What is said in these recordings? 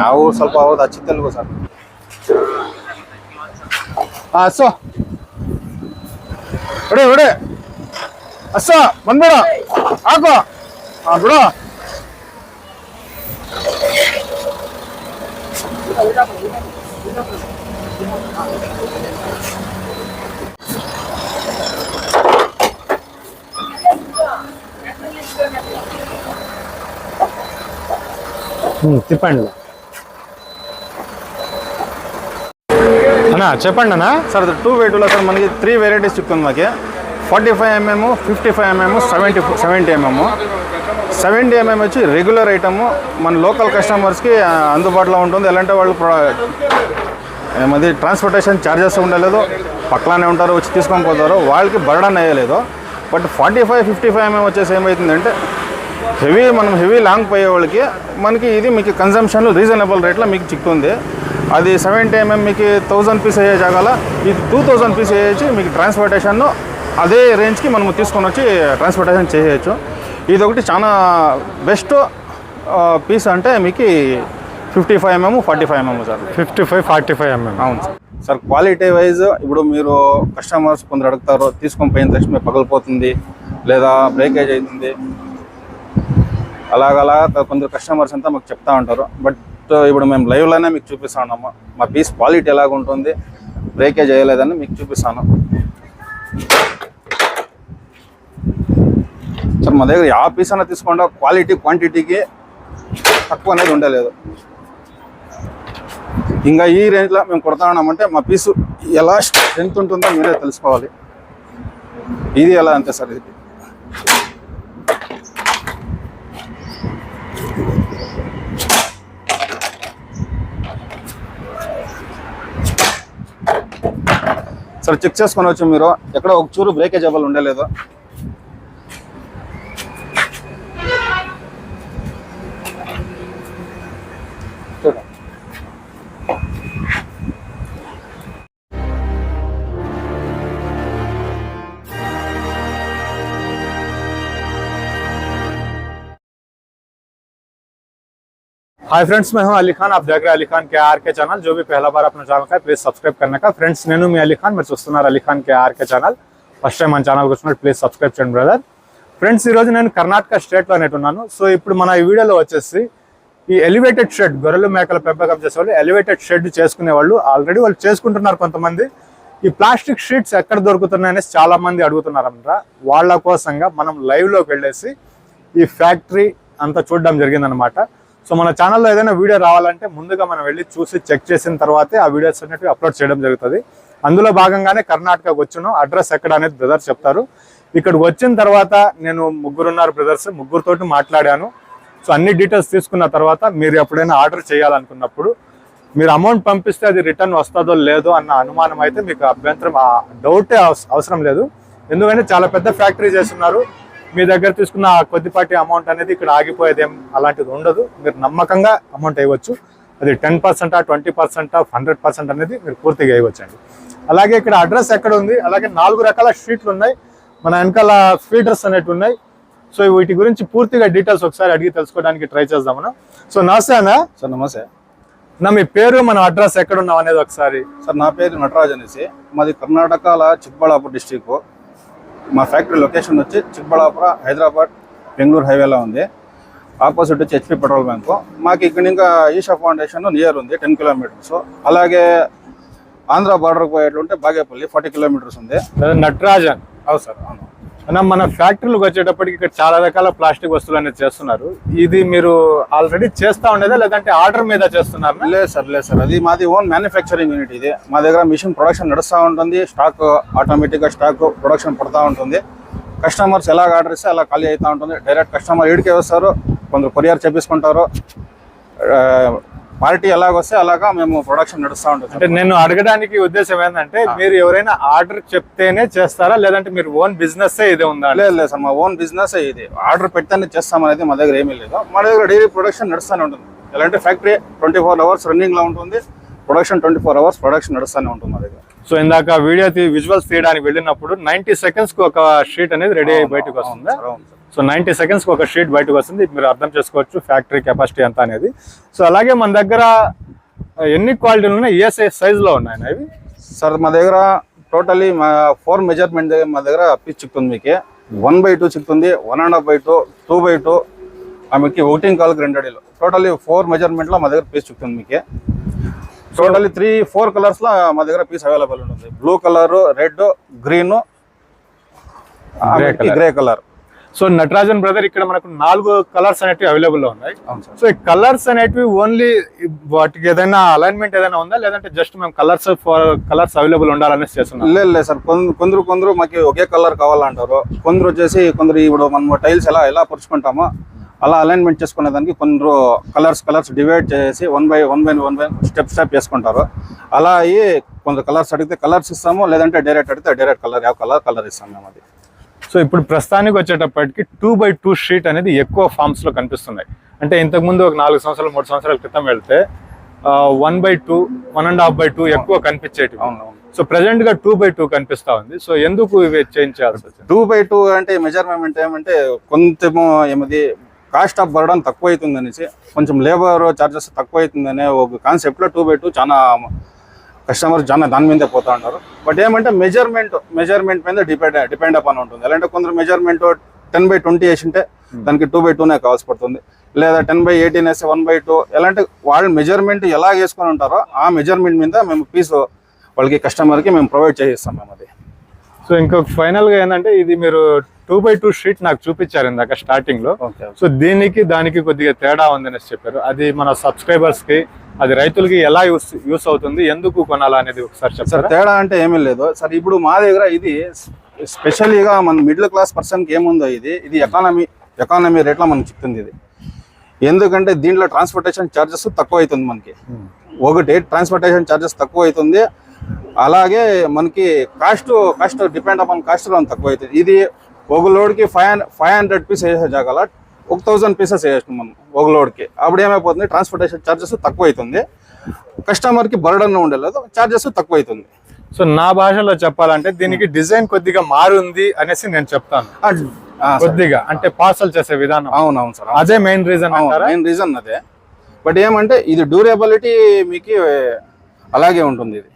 ಯಾವ ಸ್ವಲ್ಪ ಹೌದು ಹಚ್ಚಿ ತೆಲುಗು ಸರ್. ಹಾಂ ಅಸ್ಸೋ. ಹೊಡೆ ಹೊಡೆ. ಅಸ್ಸ, ಬಂದ್ಬೇಡ. ಹಾಕು. ಹಾಂ ಬಿಡು. తిప్పండి. అన్నా చెప్పండి అన్నా. సార్ టూ వెయిట్లో సార్ మనకి త్రీ వెరైటీస్ చిక్కుతుంది మాకి forty five mm fifty five mm seventy seventy mm seventy mm వచ్చి రెగ్యులర్ ఐటమ్ మన లోకల్ కస్టమర్స్కి అందుబాటులో ఉంటుంది. ఎలాంటి వాళ్ళు ఏమది ట్రాన్స్పోర్టేషన్ ఛార్జెస్ ఉండలేదు. పక్కనే ఉంటారు వచ్చి తీసుకొని పోతారు. వాళ్ళకి burden అయ్యలేదు but forty five fifty five mm వచ్చేసి ఏమవుతుందంటే హెవీ మనం హెవీ లాంగ్ పోయే వాళ్ళకి మనకి ఇది మీకు కన్జంప్షన్ రీజనబుల్ రేట్లో మీకు చిక్కుతుంది. అది సెవెంటీ ఎంఎం మీకు థౌజండ్ పీస్ అయ్యే జాగాల ఇది టూ థౌజండ్ పీస్ అయ్యేసి మీకు ట్రాన్స్పోర్టేషన్ అదే రేంజ్కి మనం తీసుకొని వచ్చి ట్రాన్స్పోర్టేషన్ చేయొచ్చు. ఇది ఒకటి చాలా బెస్ట్ పీస్ అంటే మీకు fifty five mm forty five mm sir. Fifty five forty five mm అవును సార్. సార్ క్వాలిటీ వైజ్ ఇప్పుడు మీరు కస్టమర్స్ కొందరు అడుగుతారు తీసుకొని పోయిన తక్షణమే పగిలిపోతుంది లేదా బ్రేకేజ్ అవుతుంది అలాగలా కొందరు కస్టమర్స్ అంతా మాకు చెప్తా ఉంటారు. బట్ uh, ఇప్పుడు మేము లైవ్లోనే మీకు చూపిస్తా ఉన్నాము మా పీస్ క్వాలిటీ ఎలాగ ఉంటుంది బ్రేకేజ్ అయ్యలేదని మీకు చూపిస్తాను. సార్ మా దగ్గర ಯಾವ పీస్ అయినా తీసుకోండి. క్వాలిటీ క్వాంటిటీకి తక్కువ అనేది ఉండలేదు. ఇంకా ఈ రేంజ్లో మేము కొడతా ఉన్నామంటే మా పీసు ఎలా స్ట్రెంత్ ఉంటుందో మీరే తెలుసుకోవాలి. ఇది ఎలా అంతే సార్ ఇది? సరే చెక్ చేసుకొని వచ్చు మీరు ఎక్కడ ఒక చూరు బ్రేకేజ్ అవ్వాలి ఉండలేదు హాయ్ ఫ్రెండ్స్ మేము అలీ ఖాన్ ఆఫ్ దగ్గర అలీ ఖాన్ కేఆర్కే ఛానల్ జో బి పహలా బార్ అప్నా ఛానల్ కా ప్లీజ్ సబ్స్క్రైబ్ కన్నా కా ఫ్రెండ్స్ నేను మీ అలీ ఖాన్ మీరు చూస్తున్నారు Ali Khan KRK channel first time మన ఛానల్కి వచ్చినట్టు ప్లీజ్ సబ్స్క్రైబ్ చేయండి బ్రదర్ ఫ్రెండ్స్ ఈరోజు నేను కర్ణాటక స్టేట్లో అనేటు ఉన్నాను సో ఇప్పుడు మన ఈ వీడియోలో వచ్చేసి ఈ ఎలివేటెడ్ షెడ్ గొర్రెలు మేకల పెంపకం చేసేవాళ్ళు ఎలివేటెడ్ షెడ్ చేసుకునే వాళ్ళు ఆల్రెడీ వాళ్ళు చేసుకుంటున్నారు కొంతమంది. ఈ ప్లాస్టిక్ షీట్స్ ఎక్కడ దొరుకుతున్నాయి అనేసి చాలామంది అడుగుతున్నారంట వాళ్ళ కోసంగా మనం లైవ్లోకి వెళ్ళేసి ఈ ఫ్యాక్టరీ అంతా చూడడం జరిగిందనమాట సో మన ఛానల్లో ఏదైనా వీడియో రావాలంటే ముందుగా మనం వెళ్ళి చూసి చెక్ చేసిన తర్వాతే ఆ వీడియోస్ అనేవి అప్లోడ్ చేయడం జరుగుతుంది. అందులో భాగంగానే కర్ణాటకకు వచ్చిన. అడ్రస్ ఎక్కడ అనేది బ్రదర్స్ చెప్తారు. ఇక్కడికి వచ్చిన తర్వాత నేను ముగ్గురున్నారు బ్రదర్స్ ముగ్గురుతోటి మాట్లాడాను. సో అన్ని డీటెయిల్స్ తీసుకున్న తర్వాత మీరు ఎప్పుడైనా ఆర్డర్ చేయాలనుకున్నప్పుడు మీరు అమౌంట్ పంపిస్తే అది రిటర్న్ వస్తుందో లేదో అన్న అనుమానం అయితే మీకు అభ్యంతరం ఆ డౌటే అవస- అవసరం లేదు. ఎందుకంటే చాలా పెద్ద ఫ్యాక్టరీ చేస్తున్నారు. మీ దగ్గర తీసుకున్న కొద్దిపాటి అమౌంట్ అనేది ఇక్కడ ఆగిపోయేది అలాంటిది ఉండదు. మీరు నమ్మకంగా అమౌంట్ వేయవచ్చు. అది టెన్ పర్సెంటా ట్వంటీ పర్సెంటా హండ్రెడ్ పర్సెంట్ అనేది మీరు పూర్తిగా వేయవచ్చండి. అలాగే ఇక్కడ అడ్రస్ ఎక్కడ ఉంది? అలాగే నాలుగు రకాల స్ట్రీట్లు ఉన్నాయి. మన వెనకాల ఫీడర్స్ అనేవి ఉన్నాయి. సో వీటి గురించి పూర్తిగా డీటెయిల్స్ ఒకసారి అడిగి తెలుసుకోవడానికి ట్రై చేద్దాం మనం సో నమస్తే అన్న. సార్ నమస్తే. నా మీ పేరు మన అడ్రస్ ఎక్కడ ఉన్నాం అనేది ఒకసారి. సార్ నా పేరు నటరాజ్ అనేసి మాది కర్ణాటకల చిక్బళ్ళాపూర్ డిస్టిక్ మా ఫ్యాక్టరీ లొకేషన్ వచ్చి చిక్బళ్ళాపుర హైదరాబాద్ బెంగళూరు హైవేలో ఉంది. ఆపోజిట్ వచ్చి హెచ్పి పెట్రోల్ బ్యాంకు మాకు ఇక్కడ ఇంకా ఈషా ఫౌండేషన్ నియర్ ఉంది టెన్ కిలోమీటర్స్ అలాగే ఆంధ్ర బార్డర్ పోయేట్లుంటే బాగేపల్లి ఫార్టీ కిలోమీటర్స్ ఉంది. నటరాజన్. అవును సార్ అవును. అన్న మన ఫ్యాక్టరీలకు వచ్చేటప్పటికి ఇక్కడ చాలా రకాల ప్లాస్టిక్ వస్తువులు అనేది చేస్తున్నారు. ఇది మీరు ఆల్రెడీ చేస్తా ఉండేదా? లేదంటే ఆర్డర్ మీద చేస్తున్నారు? లేదు సార్ లేదు సార్. అది మాది ఓన్ మ్యానుఫ్యాక్చరింగ్ యూనిట్ ఇది. మా దగ్గర మిషన్ ప్రొడక్షన్ నడుస్తూ ఉంటుంది. స్టాక్ ఆటోమేటిక్గా స్టాక్ ప్రొడక్షన్ పడుతూ ఉంటుంది. కస్టమర్స్ ఎలా ఆర్డర్ ఇస్తే అలా ఖాళీ అవుతూ ఉంటుంది. డైరెక్ట్ కస్టమర్ ఇడికే వస్తారు. కొందరు కొరియర్ చేపించుకుంటారు. పార్టీ ఎలాగొస్తే అలాగా మేము ప్రొడక్షన్ నడుస్తూ ఉంటుంది అంటే నేను అడగడానికి ఉద్దేశం ఏంటంటే మీరు ఎవరైనా ఆర్డర్ చెప్తేనే చేస్తారా? లేదంటే మీరు ఓన్ బిజినెస్ ఇదే ఉందా? లేదు లేదు సార్ మా ఓన్ బిజినెస్ ఇది. ఆర్డర్ పెడితేనే చేస్తామనేది మా దగ్గర ఏమీ లేదు. మా దగ్గర డైలీ ప్రొడక్షన్ నడుస్తూనే ఉంటుంది. ఎలాంటి ఫ్యాక్టరీ ట్వంటీ ఫోర్ అవర్స్ రన్నింగ్లో ఉంటుంది. Production twenty four hours production నడుస్తూనే ఉంటుంది మా దగ్గర. సో ఇందాక వీడియో విజువల్స్ తీయడానికి వెళ్ళినప్పుడు నైన్టీ సెకండ్స్కి ఒక షీట్ అనేది రెడీ అయ్యి బయటకు వస్తుంది. సో నైంటీ సెకండ్స్కి ఒక షీట్ బయటకు వస్తుంది. మీరు అర్థం చేసుకోవచ్చు ఫ్యాక్టరీ కెపాసిటీ ఎంత అనేది. సో అలాగే మన దగ్గర ఎన్ని క్వాలిటీలు ఉన్నాయి? ఏ సైజ్ సైజులో ఉన్నాయి అవి? సార్ మా దగ్గర టోటలీ మా ఫోర్ మెజర్మెంట్ దగ్గర మా దగ్గర పీస్ చిక్కుతుంది మీకు. One by two చిక్కుతుంది one and half by two two by two. ఆమెకి ఒకటి కాలుకి రెండు అడిలు టోటలీ ఫోర్ మెజర్మెంట్లో మా దగ్గర పీస్ చిక్కుతుంది మీకు. టోటలీ త్రీ ఫోర్ కలర్స్లో మా దగ్గర పీస్ అవైలబుల్ ఉంటుంది. Blue colour red green. Grey colour. So Natarajan brother ఇక్కడ మనకు నాలుగు కలర్స్ అనేటివి అవైలబుల్ ఉన్నాయి. అవును సార్. సో ఈ కలర్స్ అనేటివి ఓన్లీ వాటికి ఏదైనా అలైన్మెంట్ ఏదైనా ఉందా? లేదంటే జస్ట్ మేము కలర్స్ కలర్స్ అవైలబుల్ ఉండాలనేసి చేస్తున్నాం? లేదు లేదు సార్. కొందరు కొందరు మాకు ఒకే కలర్ కావాలంటారు. కొందరు వచ్చేసి కొందరు ఇప్పుడు మనం టైల్స్ ఎలా ఎలా పరుచుకుంటామో అలా అలైన్మెంట్ చేసుకునే దానికి కొందరు కలర్స్ కలర్స్ డివైడ్ చేసి one by one by one by step step చేసుకుంటారు అలా అయ్యి కొందరు కలర్స్ అడిగితే కలర్స్ ఇస్తాము లేదంటే డైరెక్ట్ అడిగితే డైరెక్ట్ కలర్ ಯಾವ కలర్ కలర్ ఇస్తాం మేము అది. సో ఇప్పుడు ప్రస్తుతానికి వచ్చేటప్పటికి టూ బై టూ షీట్ అనేది ఎక్కువ ఫార్మ్స్లో కనిపిస్తున్నాయి. అంటే ఇంతకు ముందు ఒక నాలుగు సంవత్సరాలు మూడు సంవత్సరాల క్రితం వెళ్తే one by two one and half by two ఎక్కువ అవును. సో ప్రెసెంట్గా టూ బై టూ కనిపిస్తా ఉంది. సో ఎందుకు ఇవి చేంజ్ చేయాల్సి వచ్చింది? టూ బై టూ అంటే మెజర్మెంట్ ఏమంటే కొంచెము ఏమది కాస్ట్ ఆఫ్ బర్డన్ తక్కువ అవుతుంది అనేసి కొంచెం లేబర్ చార్జెస్ తక్కువ అవుతుంది అనే ఒక కాన్సెప్ట్లో టూ బై టూ చాలా కస్టమర్ చాలా దాని మీదే పోతా ఉంటారు బట్ ఏమంటే మెజర్మెంట్ మెజర్మెంట్ మీద డిపెండ్ డిపెండ్ అపాన్ ఉంటుంది. ఎలాంటి కొందరు మెజర్మెంట్ టెన్ బై ట్వంటీ వేసింటే దానికి టూ బై టూనే కావాల్సి పడుతుంది. లేదా టెన్ బై ఎయిటీన్ వేస్తే వన్ బై టూ. ఎలాంటి వాళ్ళ మెజర్మెంట్ ఎలా వేసుకొని ఉంటారో ఆ మెజర్మెంట్ మీద మేము పీస్ వాళ్ళకి కస్టమర్కి మేము ప్రొవైడ్ చేయిస్తాం మేము అది. సో ఇంకొక ఫైనల్గా ఏంటంటే ఇది మీరు టూ బై టూ షీట్ నాకు చూపించారు ఇందాక స్టార్టింగ్లో సో దీనికి దానికి కొద్దిగా తేడా ఉందనేసి చెప్పారు. అది మన సబ్స్క్రైబర్స్కి అది రైతులకి ఎలా యూస్ యూస్ అవుతుంది ఎందుకు కొనాలా అనేది ఒకసారి సార్ చెప్తారా తేడా అంటే ఏమీ లేదు. సార్ ఇప్పుడు మా దగ్గర ఇది స్పెషల్గా మన మిడిల్ క్లాస్ పర్సన్కి ఏముందో ఇది ఇది ఎకానమీ ఎకానమీ రేట్లో మనకి చిక్తుంది ఇది. ఎందుకంటే దీంట్లో ట్రాన్స్పోర్టేషన్ ఛార్జెస్ తక్కువ అవుతుంది మనకి ఒకటి ట్రాన్స్పోర్టేషన్ ఛార్జెస్ తక్కువ అవుతుంది అలాగే మనకి cost cost depend upon cost తక్కువ అవుతుంది ఇది ఒక లోడ్కి ఫైవ్ ఫైవ్ హండ్రెడ్ పీస్ వేసే జాగాల ఒక థౌజండ్ పీసెస్ వేసాం మనం ఒక లోడ్కి అప్పుడు ఏమైపోతుంది? ట్రాన్స్పోర్టేషన్ ఛార్జెస్ తక్కువ అవుతుంది కస్టమర్కి బర్డన్ ఉండలేదు ఛార్జెస్ తక్కువ అవుతుంది సో నా భాషలో చెప్పాలంటే దీనికి డిజైన్ కొద్దిగా మారుంది అనేసి నేను చెప్తాను. కొద్దిగా అంటే పార్సల్ చేసే విధానం. అవునవును సార్ అదే మెయిన్ రీజన్ మెయిన్ రీజన్ అదే. బట్ ఏమంటే ఇది డ్యూరబిలిటీ మీకు అలాగే ఉంటుంది ఇది.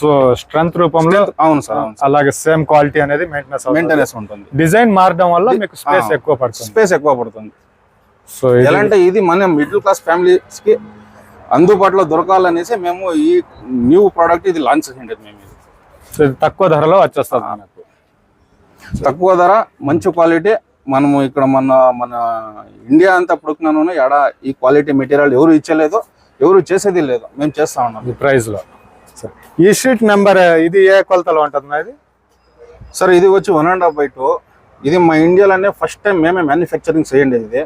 సో స్ట్రెంత్ రూపంలో అవును సార్ అలాగే సేమ్ క్వాలిటీ అనేది మెయింటెనెన్స్ మెయింటెనెన్స్ ఉంటుంది. డిజైన్ మారడం వల్ల మీకు స్పేస్. ఎక్కువ పడుతుంది. స్పేస్ ఎక్కువ పడుతుంది. సో ఎలా అంటే ఇది మన మిడిల్ క్లాస్ ఫ్యామిలీస్కి అందుబాటులో దొరకాలనేసి మేము ఈ న్యూ ప్రోడక్ట్ ఇది లాంచ్ చేసింది మేము ఇది. తక్కువ ధరలో వచ్చేస్తుంది. మనకు తక్కువ ధర మంచి క్వాలిటీ మనము ఇక్కడ మన మన ఇండియా అంతా పుడుకున్నాను ఎడ ఈ క్వాలిటీ మెటీరియల్ ఎవరు ఇచ్చలేదు ఎవరు చేసేది లేదు. మేము చేస్తా ఉన్నాం. ఈ ప్రైస్ సార్ ఈ షీట్ నెంబర్ uh, ఇది ఏ కొలతలో ఉంటుంది అది సార్ ఇది వచ్చి one and half by two ఇది మా ఇండియాలోనే ఫస్ట్ టైం మేమే మ్యానుఫ్యాక్చరింగ్ చేయండి ఇది.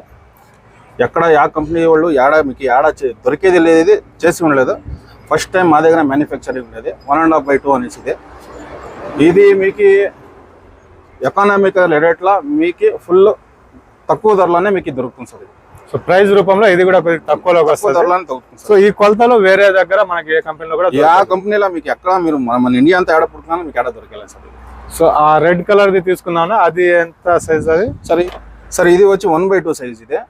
ఎక్కడ యా కంపెనీ వాళ్ళు ఏడా మీకు ఏడా చే- దొరికేది లేదు ఇది చేసి ఉండలేదు. ఫస్ట్ టైం మా దగ్గర మ్యానుఫ్యాక్చరింగ్ ఉండేది. One and half by two అనేసి ఇది. ఇది మీకు ఎకానామికల్ రేట్లో మీకు ఫుల్ తక్కువ ధరలోనే మీకు దొరుకుతుంది సార్ ఇది సో ప్రైస్ రూపంలో ఇది కూడా కొద్దిగా తక్కువలోకి తక్కువ వస్తుంది. సో ఈ కొలతలో వేరే దగ్గర మనకి ఏ కంపెనీలో కూడా యా కంపెనీలో మీకు ఎక్కడ మీరు మన ఇండియా అంతా ఏడ పుడుతున్నానో మీకు ఏడ దొరకలేదు సార్. సో ఆ రెడ్ కలర్ ది తీసుకున్నాను అది ఎంత సైజ్ అది? సరే సార్ ఇది వచ్చి వన్ బై టూ సైజ్ ఇదే.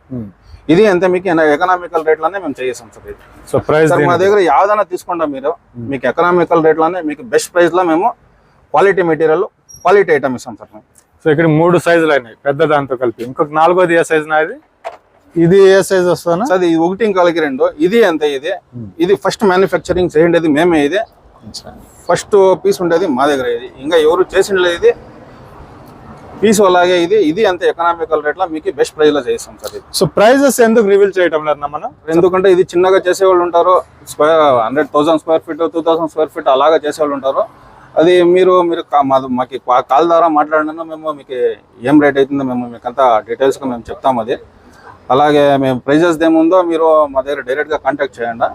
ఇది ఎంత మీకు ఎకనామికల్ రేట్లోనే మేము చేసాం సార్ ఇది. సో ప్రైస్ మా దగ్గర యావదైనా తీసుకుంటాం మీరు. మీకు ఎకనామికల్ రేట్లోనే మీకు బెస్ట్ ప్రైస్లో మేము క్వాలిటీ మెటీరియల్ క్వాలిటీ ఐటమ్ ఇస్తాం సార్ సో ఇక్కడ మూడు సైజులు అయినాయి పెద్ద దాంతో కలిపి. ఇంకొక నాలుగోది ఏ సైజ్ నా ఇది ఏ సైజ్ వస్తుందా సార్ ఇది ఒకటి ఇంకాలకి రెండు. ఇది ఎంత ఇది? ఇది ఫస్ట్ మ్యానుఫ్యాక్చరింగ్ చేయండి మేమే ఇది. ఫస్ట్ పీస్ ఉండేది మా దగ్గర ఇది. ఇంకా ఎవరు చేసిండలేదు ఇది? పీస్ అలాగే ఇది. ఇది అంత ఎకనామికల్ రేట్లో మీకు బెస్ట్ ప్రైస్లో చేస్తాం సార్ సో ప్రైజెస్ ఎందుకు రివీల్ చేయటం లేదు మనం? ఎందుకంటే ఇది చిన్నగా చేసేవాళ్ళు ఉంటారు. Square hundred thousand square feet two thousand square feet అలాగా చేసేవాళ్ళు ఉంటారు. అది మీరు మీరు మాకు కాల్ ద్వారా మాట్లాడినా మేము మీకు ఏం రేట్ అవుతుందో మేము మీకు అంతా డీటెయిల్స్గా మేము చెప్తాం అది. అలాగే మేము ప్రైజెస్ ఏముందో మీరు మా దగ్గర డైరెక్ట్గా కాంటాక్ట్ చేయండి.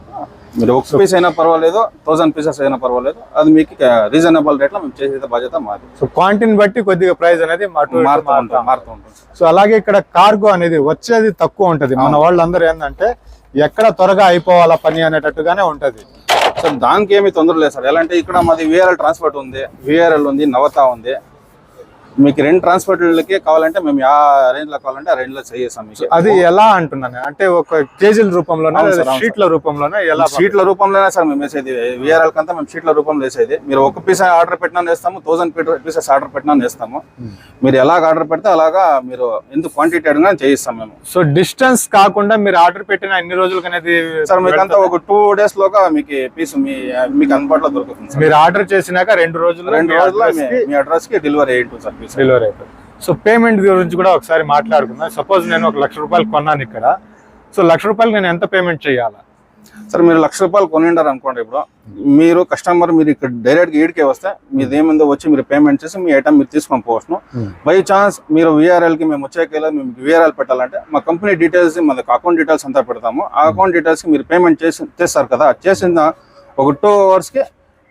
మీరు ఒక పీస్ అయినా పర్వాలేదు థౌసండ్ పీసెస్ అయినా పర్వాలేదు అది మీకు రీజనబుల్ రేట్లో మేము చేసే బాధ్యత మాది. సో క్వాంటిటీని బట్టి కొద్దిగా ప్రైస్ అనేది మారుతా ఉంటుంది మారుతూ ఉంటుంది. సో అలాగే ఇక్కడ కార్గో అనేది వచ్చేది తక్కువ ఉంటది. మన వాళ్ళందరూ ఏంటంటే ఎక్కడ త్వరగా అయిపోవాలా పని అనేటట్టుగానే ఉంటది. సార్ దానికి ఏమి తొందర లేదు సార్. ఎలా అంటే ఇక్కడ మాది విఆర్ఎల్ ట్రాన్స్పోర్ట్ ఉంది విఆర్ఎల్ ఉంది నవత ఉంది. మీకు రెండు ట్రాన్స్పోర్ట్లకి కావాలంటే మేము ఆ రేంజ్లో కావాలంటే ఆ రేంజ్లో చేస్తాం మీకు. అది ఎలా అంటున్నాను? అంటే ఒక కేజీల రూపంలోనే షీట్ల రూపంలోనే ఎలా షీట్ల రూపంలోనే సార్ మేము వేసేది. విఆర్ఎల్ కంతా మేము షీట్ల రూపంలో వేసేది. మీరు ఒక పీస్ ఆర్డర్ పెట్టినా వేస్తాము థౌసండ్ పీసెస్ ఆర్డర్ పెట్టినా వేస్తాము. మీరు ఎలాగ ఆర్డర్ పెడితే అలాగా మీరు ఎంత క్వాంటిటీ అడిగినా చేయిస్తాం మేము. సో డిస్టెన్స్ కాకుండా మీరు ఆర్డర్ పెట్టిన ఎన్ని రోజులకి అనేది సార్ మీకు అంతా ఒక టూ డేస్ లోగా మీకు పీస్ మీ మీకు అందుబాటులో దొరుకుతుంది మీరు ఆర్డర్ చేసినాక రెండు రోజులు రెండు రోజుల్లో మీ- అడ్రస్కి డెలివరీ అయ్యి సార్. పీస్ డెలివరీ అయిపోయింది. సో పేమెంట్ గురించి కూడా ఒకసారి మాట్లాడుకుందాం. సపోజ్ నేను ఒక లక్ష రూపాయలు కొన్నాను ఇక్కడ. సో లక్ష రూపాయలు నేను ఎంత పేమెంట్ చేయాలా? సార్ మీరు లక్ష రూపాయలు కొనిండారు అనుకోండి ఇప్పుడు. మీరు కస్టమర్ మీరు ఇక్కడ డైరెక్ట్ ఈడికే వస్తే మీది ఏమిందో వచ్చి మీరు పేమెంట్ చేసి మీ ఐటమ్ మీరు తీసుకొని పోవచ్చు. బై ఛాన్స్ మీరు VRL కి మేము వచ్చేకేలా మేము విఆర్ఎల్ పెట్టాలంటే మా కంపెనీ డీటెయిల్స్ మన అకౌంట్ డీటెయిల్స్ అంతా పెడతాము. ఆ అకౌంట్ డీటెయిల్స్కి మీరు పేమెంట్ చేసి చేస్తారు కదా. చేసిన ఒక టూ అవర్స్కి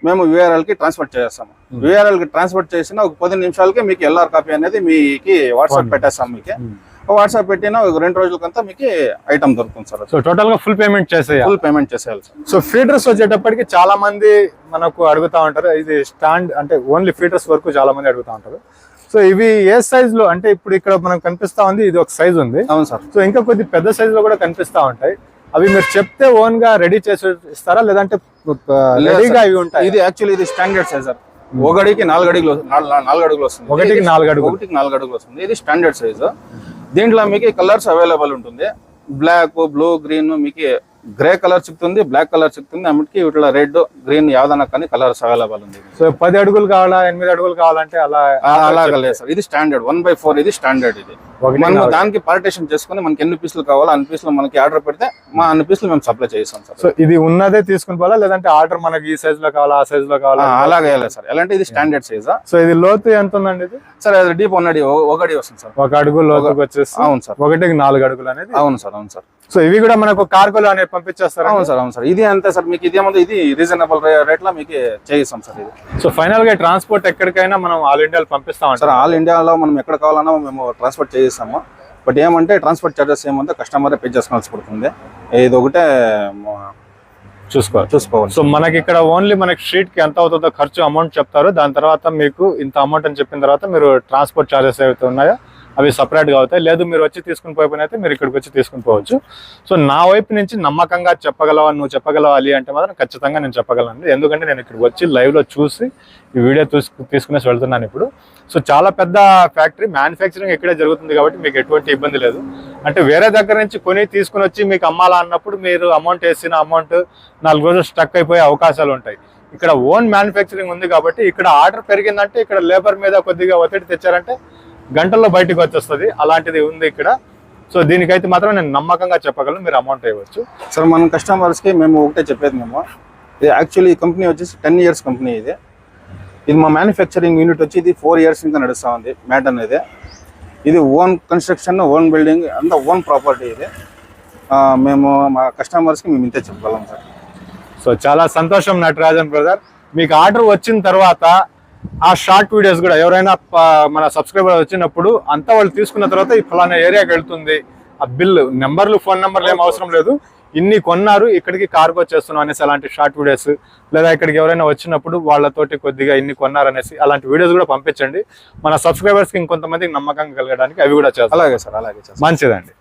మేము VRL కి ట్రాన్స్ఫర్ చేస్తాము VRL కి ట్రాన్స్ఫర్ చేసిన ఒక పది నిమిషాలకి మీకు ఎల్ఆర్ కాపీ అనేది మీకు వాట్సాప్ పెట్టేస్తాం మీకు. వాట్సాప్ పెట్టిన ఒక రెండు రోజులకంతా మీకు ఐటమ్ దొరుకుతుంది సార్ సో టోటల్గా ఫుల్ పేమెంట్ చేసేయాలి. ఫుల్ పేమెంట్ చేసేయాలి సార్. సో ఫీడర్స్ వచ్చేటప్పటికి చాలా మంది మనకు అడుగుతా ఉంటారు. ఇది స్టాండ్ అంటే ఓన్లీ ఫీడర్స్ వరకు చాలా మంది అడుగుతా ఉంటారు. సో ఇవి ఏ సైజ్లో అంటే ఇప్పుడు ఇక్కడ మనకు కనిపిస్తా ఉంది ఇది ఒక సైజ్ ఉంది. అవును సార్. సో ఇంకా కొద్ది పెద్ద సైజ్లో కూడా కనిపిస్తా ఉంటాయి. అవి మీరు చెప్తే ఓన్గా రెడీ చేసి ఇస్తారా? లేదంటే లేదు రెడీగా. ఇవి ఉంటాయి. ఇది యాక్చువల్లీ ఇది స్టాండర్డ్ సైజ్ సార్. ఒకటికి నాలుగు అడుగులు నాలుగు నాలుగు అడుగులు వస్తుంది. ఒకటికి నాలుగు అడుగులు. ఒకటికి నాలుగు అడుగులు వస్తుంది. ఇది స్టాండర్డ్ సైజ్ దీంట్లో మీకు కలర్స్ అవైలబుల్ ఉంటుంది. బ్లాక్ బ్లూ గ్రీన్ మీకు గ్రే కలర్ చిక్కుతుంది బ్లాక్ కలర్ చిక్కుతుంది. అన్నిటికీ వీటిలో రెడ్ గ్రీన్ యావదన్నా కానీ కలర్స్ అవైలబుల్ ఉంది. సో పది అడుగులు కావాలా ఎనిమిది అడుగులు కావాలంటే అలా అలాగా లేదు సార్. ఇది స్టాండర్డ్. వన్ బై ఫోర్ ఇది స్టాండర్డ్ ఇది. మనం దానికి పార్టేషన్ చేసుకుని మనకి ఎన్ని పీసులు కావాలో అన్ని పీసులు మనకి ఆర్డర్ పెడితే మా అన్ని పీసులు మేము సప్లై చేస్తాం సార్. సో ఇది ఉన్నదే తీసుకుని పోవాలా లేదంటే ఆర్డర్ మనకి ఈ సైజ్లో కావాలా ఆ సైజ్లో కావాలా? అలాగే సార్. ఎలా అంటే ఇది స్టాండర్డ్ సైజా సో ఇది లోతు ఎంత ఉందండి ఇది? సార్ అది డీప్ ఉన్నది ఒకటి వస్తుంది సార్. ఒక అడుగు లోతుకి వచ్చేసి అవును సార్. ఒకటికి నాలుగు అడుగులు అనేది అవును సార్ అవును సార్. సో ఇవి కూడా మనకు కార్గోలు అనేది పంపించేస్తారా? అవును సార్ అవును సార్. ఇది అంతే సార్ మీకు ఇది ఇది రీజనబుల్ రేట్లో మీకు చేయిస్తాం సార్ ఇది. సో ఫైనల్గా ట్రాన్స్పోర్ట్ ఎక్కడికైనా మనం ఆల్ ఇండియాలో పంపిస్తా సార్ ఆల్ ఇండియాలో మనం ఎక్కడ కావాలన్నా మేము ట్రాన్స్పోర్ట్ చేయిస్తాము. బట్ ఏమంటే ట్రాన్స్పోర్ట్ చార్జెస్ ఏమంటే కస్టమర్ పే చేసుకోవాల్సి పడుతుంది. ఇది ఒకటే చూసుకోవాలి. చూసుకోవాలి. సో మనకి ఇక్కడ ఓన్లీ మనకి షీట్కి ఎంత అవుతుందో ఖర్చు అమౌంట్ చెప్తారు. దాని తర్వాత మీకు ఇంత అమౌంట్ అని చెప్పిన తర్వాత మీరు ట్రాన్స్పోర్ట్ చార్జెస్ ఏవైతే ఉన్నాయో అవి సపరేట్గా అవుతాయి. లేదు మీరు వచ్చి తీసుకుని పోయిపోయిన అయితే మీరు ఇక్కడికి వచ్చి తీసుకుని పోవచ్చు. సో నా వైపు నుంచి నమ్మకంగా చెప్పగలవా నువ్వు చెప్పగలవా అంటే మాత్రం ఖచ్చితంగా నేను చెప్పగలను. ఎందుకంటే నేను ఇక్కడికి వచ్చి లైవ్లో చూసి ఈ వీడియో తీసుకు తీసుకునేసి వెళ్తున్నాను ఇప్పుడు. సో చాలా పెద్ద ఫ్యాక్టరీ మ్యానుఫ్యాక్చరింగ్ ఇక్కడే జరుగుతుంది కాబట్టి మీకు ఎటువంటి ఇబ్బంది లేదు. అంటే వేరే దగ్గర నుంచి కొని తీసుకుని వచ్చి మీకు అమ్మాలా అన్నప్పుడు మీరు అమౌంట్ వేసిన అమౌంట్ నాలుగు రోజులు స్టక్ అయిపోయే అవకాశాలు ఉంటాయి. ఇక్కడ ఓన్ మ్యానుఫ్యాక్చరింగ్ ఉంది కాబట్టి ఇక్కడ ఆర్డర్ పెరిగిందంటే ఇక్కడ లేబర్ మీద కొద్దిగా ఒత్తిడి తెచ్చారంటే గంటల్లో బయటకు వచ్చేస్తుంది. అలాంటిది ఉంది ఇక్కడ. సో దీనికైతే మాత్రం నేను నమ్మకంగా చెప్పగలను. మీరు అమౌంట్ ఇవ్వచ్చు సార్ మన కస్టమర్స్కి మేము ఒకటే చెప్పేది మేము. ఇది యాక్చువల్లీ ఈ కంపెనీ వచ్చేసి టెన్ ఇయర్స్ కంపెనీ ఇది. ఇది మా మ్యానుఫ్యాక్చరింగ్ యూనిట్ వచ్చి ఇది ఫోర్ ఇయర్స్ ఇంకా నడుస్తూ ఉంది మ్యాట్ అనేది. ఇది ఓన్ కన్స్ట్రక్షన్ ఓన్ బిల్డింగ్ అంతా ఓన్ ప్రాపర్టీ ఇది. మేము మా కస్టమర్స్కి మేము ఇంతే చెప్పగలం సార్. సో చాలా సంతోషం నటరాజన్ బ్రదర్. మీకు ఆర్డర్ వచ్చిన తర్వాత ఆ షార్ట్ వీడియోస్ కూడా ఎవరైనా మన సబ్స్క్రైబర్ వచ్చినప్పుడు అంతా వాళ్ళు తీసుకున్న తర్వాత ఈ ఫలానా ఏరియాకి వెళ్తుంది. ఆ బిల్ నెంబర్లు ఫోన్ నెంబర్లు ఏం అవసరం లేదు. ఇన్ని కొన్నారు ఇక్కడికి కార్గో చేస్తున్నాం అనేసి అలాంటి షార్ట్ వీడియోస్ లేదా ఇక్కడికి ఎవరైనా వచ్చినప్పుడు వాళ్ళతోటి కొద్దిగా ఇన్ని కొన్నారనేసి అలాంటి వీడియోస్ కూడా పంపించండి. మన సబ్స్క్రైబర్స్కి ఇంకొంతమందికి నమ్మకం కలగడానికి అవి కూడా చేస్తాం. అలాగే సార్ అలాగే మంచిదండి.